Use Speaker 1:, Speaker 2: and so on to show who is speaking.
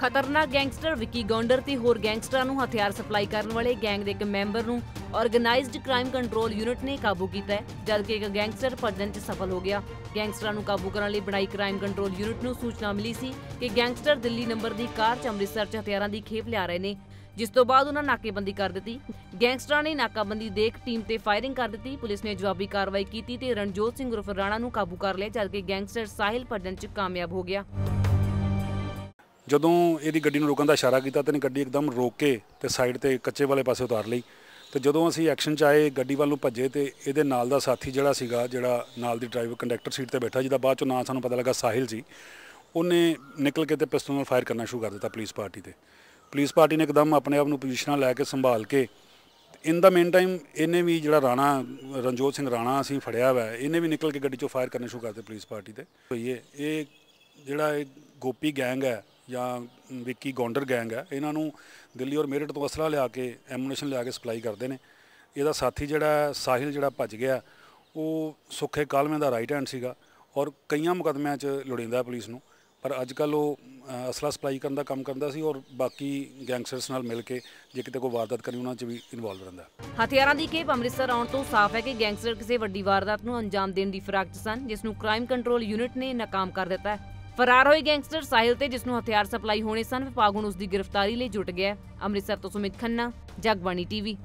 Speaker 1: ਖਤਰਨਾਕ ਗੈਂਗਸਟਰ ਵਿੱਕੀ ਗੌਂਡਰ ਤੇ ਹੋਰ ਗੈਂਗਸਟਰਾਂ ਨੂੰ ਹਥਿਆਰ ਸਪਲਾਈ ਕਰਨ ਵਾਲੇ ਗੈਂਗ ਦੇ ਇੱਕ ਮੈਂਬਰ ਨੂੰ ਆਰਗੇਨਾਈਜ਼ਡ ਕ੍ਰਾਈਮ ਕੰਟਰੋਲ ਯੂਨਿਟ ਨੇ ਕਾਬੂ ਕੀਤਾ ਹੈ, ਜਦਕਿ ਇੱਕ ਗੈਂਗਸਟਰ ਭੱਜਣ 'ਚ ਸਫਲ ਹੋ ਗਿਆ। ਗੈਂਗਸਟਰਾਂ ਨੂੰ ਕਾਬੂ ਕਰਨ ਲਈ ਬਣਾਈ ਕ੍ਰਾਈਮ ਕੰਟਰੋਲ ਯੂਨਿਟ ਨੂੰ ਸੂਚਨਾ ਮਿਲੀ ਸੀ ਕਿ ਗੈਂਗਸਟਰ ਦਿੱਲੀ ਨੰਬਰ ਦੀ ਕਾਰ 'ਚ ਅੰਮ੍ਰਿਤਸਰ 'ਚ ਹਥਿਆਰਾਂ ਦੀ ਖੇਪ ਲਿਆ ਰਹੇ ਨੇ, ਜਿਸ ਤੋਂ ਬਾਅਦ ਉਹਨਾਂ ਨਾਕੇਬੰਦੀ ਕਰ ਦਿੱਤੀ। ਗੈਂਗਸਟਰਾਂ ਨੇ ਨਾਕਾਬੰਦੀ ਦੇਖ ਟੀਮ ਤੇ ਫਾਇਰਿੰਗ ਕਰ ਦਿੱਤੀ, ਪੁਲਿਸ ਨੇ ਜਵਾਬੀ ਕਾਰਵਾਈ ਕੀਤੀ ਤੇ ਰਣਜੋਤ ਸਿੰਘ ਉਰਫ ਰਾਣਾ ਨੂੰ ਕਾਬੂ ਕਰ ਲਿਆ, ਜਦਕਿ ਗੈਂਗਸਟਰ ਸਾਹਿਲ ਭੱਜਣ 'ਚ ਕਾਮਯਾਬ ਹੋ ਗਿਆ।
Speaker 2: ਜਦੋਂ ਇਹਦੀ ਗੱਡੀ ਨੂੰ ਰੋਕਣ ਦਾ ਇਸ਼ਾਰਾ ਕੀਤਾ ਤੇ ਇਹਨੇ ਗੱਡੀ ਇੱਕਦਮ ਰੋਕ ਕੇ ਤੇ ਸਾਈਡ ਤੇ ਕੱਚੇ ਵਾਲੇ ਪਾਸੇ ਉਤਾਰ ਲਈ। ਤੇ ਜਦੋਂ ਅਸੀਂ ਐਕਸ਼ਨ ਚ ਆਏ, ਗੱਡੀ ਵੱਲ ਨੂੰ ਭੱਜੇ ਤੇ ਇਹਦੇ ਨਾਲ ਦਾ ਸਾਥੀ ਜਿਹੜਾ ਸੀਗਾ, ਜਿਹੜਾ ਨਾਲ ਦੀ ਡਰਾਈਵਰ ਕੰਡਕਟਰ ਸੀਟ ਤੇ ਬੈਠਾ, ਜਿਹਦਾ ਬਾਅਦ ਚੋਂ ਨਾਂ ਸਾਨੂੰ ਪਤਾ ਲੱਗਾ ਸਾਹਿਲ ਸੀ ਉਹਨੇ ਨਿਕਲ ਕੇ ਤੇ ਪਿਸਤੌਲ ਨਾਲ ਫਾਇਰ ਕਰਨਾ ਸ਼ੁਰੂ ਕਰ ਦਿੱਤਾ ਪੁਲਿਸ ਪਾਰਟੀ ਤੇ। ਪੁਲਿਸ ਪਾਰਟੀ ਨੇ ਇੱਕਦਮ ਆਪਣੇ ਆਪ ਨੂੰ ਪੋਜੀਸ਼ਨਾਂ ਲੈ ਕੇ ਸੰਭਾਲ ਕੇ ਇਨ ਦਾ ਮੇਨ ਟਾਈਮ ਇਹਨੇ ਵੀ ਜਿਹੜਾ ਰਾਣਾ, ਰਣਜੋਤ ਸਿੰਘ ਰਾਣਾ ਅਸੀਂ ਫੜਿਆ ਹੋਇਆ ਇਹਨੇ ਵੀ ਨਿਕਲ ਕੇ ਗੱਡੀ ਚੋਂ ਫਾਇਰ ਕਰਨੇ ਸ਼ੁਰੂ ਕਰਤੇ ਪੁਲਿਸ ਪਾਰਟੀ ਤੇ। ਹੋਈ ਇਹ ਇਹ ਜਿਹੜਾ ਇਹ ਗੋਪੀ ਗੈਂਗ ਹੈ ਜਾਂ ਵਿੱਕੀ ਗੌਂਡਰ ਗੈਂਗ ਹੈ, ਇਹਨਾਂ ਨੂੰ ਦਿੱਲੀ ਔਰ ਮੇਰਠ ਤੋਂ ਅਸਲਾ ਲਿਆ ਕੇ ਐਮੂਨੇਸ਼ਨ ਲਿਆ ਕੇ ਸਪਲਾਈ ਕਰਦੇ ਨੇ। ਇਹਦਾ ਸਾਥੀ ਜਿਹੜਾ ਸਾਹਿਲ ਜਿਹੜਾ ਭੱਜ ਗਿਆ, ਉਹ ਸੁੱਖੇ ਕਾਲਵੇਂ ਦਾ ਰਾਈਟ ਹੈਂਡ ਸੀਗਾ ਔਰ ਕਈਆਂ ਮੁਕਦਮਿਆਂ 'ਚ ਲੋੜੀਂਦਾ ਪੁਲਿਸ ਨੂੰ। ਪਰ ਅੱਜ ਕੱਲ ਉਹ ਅਸਲਾ ਸਪਲਾਈ ਕਰਨ ਦਾ ਕੰਮ ਕਰਦਾ ਸੀ ਔਰ ਬਾਕੀ ਗੈਂਗਸਟਰਸ ਨਾਲ ਮਿਲ ਕੇ ਜੇ ਕਿਤੇ ਕੋਈ ਵਾਰਦਾਤ ਕਰਨੀ, ਉਹਨਾਂ 'ਚ ਵੀ ਇਨਵੋਲਵ ਰਹਿੰਦਾ
Speaker 1: ਹਥਿਆਰਾਂ ਦੀ ਖੇਪ ਅੰਮ੍ਰਿਤਸਰ ਆਉਣ ਤੋਂ ਸਾਫ਼ ਹੈ ਕਿ ਗੈਂਗਸਟਰ ਕਿਸੇ ਵੱਡੀ ਵਾਰਦਾਤ ਨੂੰ ਅੰਜਾਮ ਦੇਣ ਦੀ ਫਿਰਾਕ 'ਚ ਸਨ, ਜਿਸ ਨੂੰ ਕ੍ਰਾਈਮ ਕੰਟਰੋਲ ਯੂਨਿਟ ਨੇ ਨਾਕਾਮ ਕਰ ਦਿੱਤਾ ਹੈ। ਫਰਾਰ ਹੋਏ ਗੈਂਗਸਟਰ ਸਾਹਿਲ ਤੇ ਜਿਸ ਨੂੰ ਹਥਿਆਰ ਸਪਲਾਈ ਹੋਣੇ ਸਨ, ਵਿਭਾਗ ਹੁਣ ਉਸ ਦੀ ਗ੍ਰਿਫਤਾਰੀ ਲਈ ਜੁਟ ਗਿਆ ਅੰਮ੍ਰਿਤਸਰ ਤੋਂ ਸੁਮਿਤ ਖੰਨਾ, ਜਗਬਾਣੀ ਟੀਵੀ।